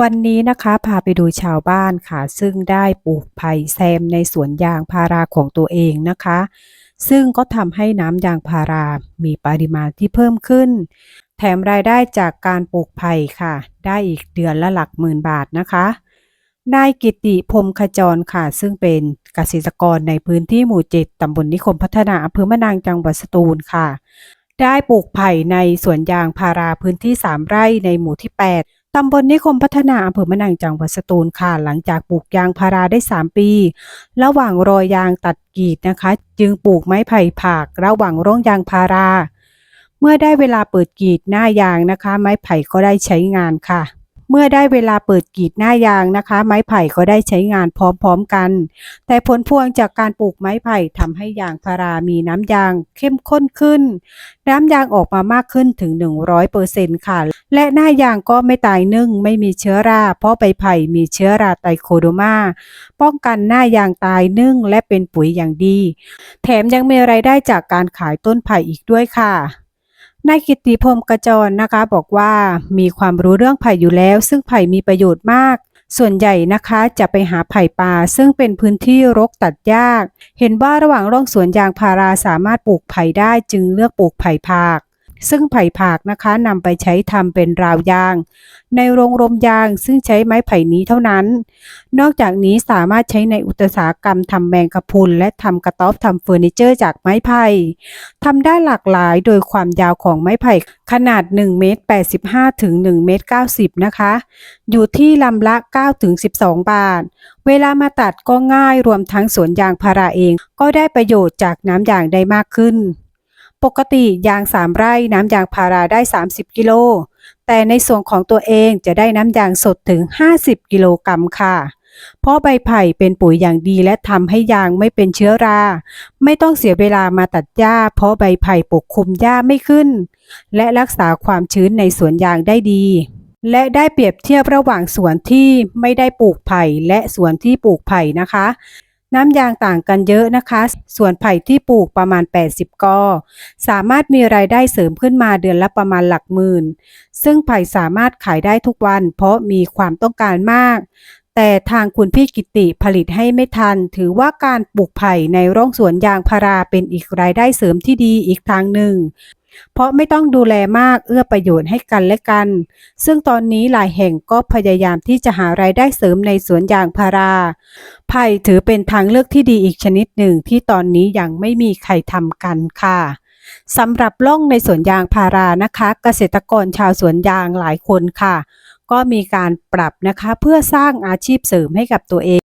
วันนี้นะคะพาไปดูชาวบ้านค่ะ ซึ่งได้ปลูกไผ่แซมในสวนยางพาราของตัวเองนะคะ ซึ่งก็ทำให้น้ำยางพารามีปริมาณที่เพิ่มขึ้น แถมรายได้จากการปลูกไผ่ค่ะ ได้อีกเดือนละหลักหมื่นบาทนะคะนายกิติพรมขจรค่ะ ซึ่งเป็นเกษตรกรในพื้นที่หมู่เจ็ดตำบลนิคมพัฒนาอำเภอมะนางจังหวัดสตูลค่ะ ได้ปลูกไผ่ในสวนยางพาราพื้นที่ 3 ไร่ในหมู่ที่ 8 ตำบลนิคมพัฒนาอำเภอมะนางจังหวัดสตูลค่ะ หลังจากปลูกยางพาราได้ 3 ปี ระหว่างรอยยางตัดกีดนะคะ จึงปลูกไม้ไผ่ผักระหว่างร่องยางพารา เมื่อได้เวลาเปิดกีดหน้ายางนะคะ ไม้ไผ่ก็ได้ใช้งานค่ะ เมื่อได้เวลาเปิดกีดหน้ายางนะคะ ไม้ไผ่ก็ได้ใช้งานพร้อมๆกัน แต่ผลพวงจากการปลูกไม้ไผ่ทำให้ยางพารามีน้ำยางเข้มข้นขึ้น น้ำยางออกมามากขึ้นถึง 100%ค่ะ และหน้ายางก็ไม่ตายนึ่งไม่มีเชื้อรา เพราะใบไผ่มีเชื้อราไตโคโดมาป้องกันหน้ายางตายนึ่งและเป็นปุ๋ยอย่างดี แถมยังมีรายได้จากการขายต้นไผ่อีกด้วยค่ะ นายกิติพรมกระจรนะคะ บอกว่ามีความรู้เรื่องไผ่อยู่แล้ว ซึ่งไผ่มีประโยชน์มาก ส่วนใหญ่นะคะจะไปหาไผ่ป่า ซึ่งเป็นพื้นที่รกตัดยาก เห็นว่าระหว่างร่องสวนยางพาราสามารถปลูกไผ่ได้จึงเลือกปลูกไผ่ผาก ซึ่งไผ่ผากนะคะนำไปใช้ทำเป็นราวยาง ในโรงรมยางซึ่งใช้ไม้ไผ่นี้เท่านั้น นอกจากนี้สามารถใช้ในอุตสาหกรรมทำแมงกะพุนและทำกระต๊อบทำเฟอร์นิเจอร์จากไม้ไผ่ทำได้หลากหลายโดยความยาวของไม้ไผ่ขนาด1เมตร85ถึง1เมตร90นะคะ อยู่ที่ลำละ9ถึง12 บาท เวลามาตัดก็ง่ายรวมทั้งสวนยางพาราเอง ก็ได้ประโยชน์จากน้ำยางได้มากขึ้น ปกติยาง3ไร่น้ำยางพาราได้ 30 กิโล แต่ในส่วนของตัวเองจะได้น้ำยางสดถึง 50 กิโลกรัมค่ะ เพราะใบไผ่เป็นปุ๋ยอย่างดีและทำให้ยางไม่เป็นเชื้อรา ไม่ต้องเสียเวลามาตัดหญ้า เพราะใบไผ่ปกคลุมหญ้าไม่ขึ้น และรักษาความชื้นในสวนยางได้ดี และได้เปรียบเทียบระหว่างสวนที่ไม่ได้ปลูกไผ่และสวนที่ปลูกไผ่นะคะ น้ำยางต่างกันเยอะนะคะ ส่วนไผ่ที่ปลูกประมาณ 80กอสามารถมีรายได้เสริมขึ้นมาเดือนละประมาณหลักหมื่น ซึ่งไผ่สามารถขายได้ทุกวัน เพราะมีความต้องการมาก แต่ทางคุณพี่กิติผลิตให้ไม่ทัน ถือว่าการปลูกไผ่ในร่องสวนยางพาราเป็นอีกรายได้เสริมที่ดีอีกทางหนึ่ง เพราะไม่ต้องดูแลมากเอื้อประโยชน์ให้กันและกัน ซึ่งตอนนี้หลายแห่งก็พยายามที่จะหารายได้เสริมในสวนยางพาราไผ่ถือเป็นทางเลือกที่ดีอีกชนิดหนึ่งที่ตอนนี้ยังไม่มีใครทำกันค่ะสำหรับล่องในสวนยางพารานะคะ เกษตรกรชาวสวนยางหลายคนค่ะ ก็มีการปรับนะคะเพื่อสร้างอาชีพเสริมให้กับตัวเอง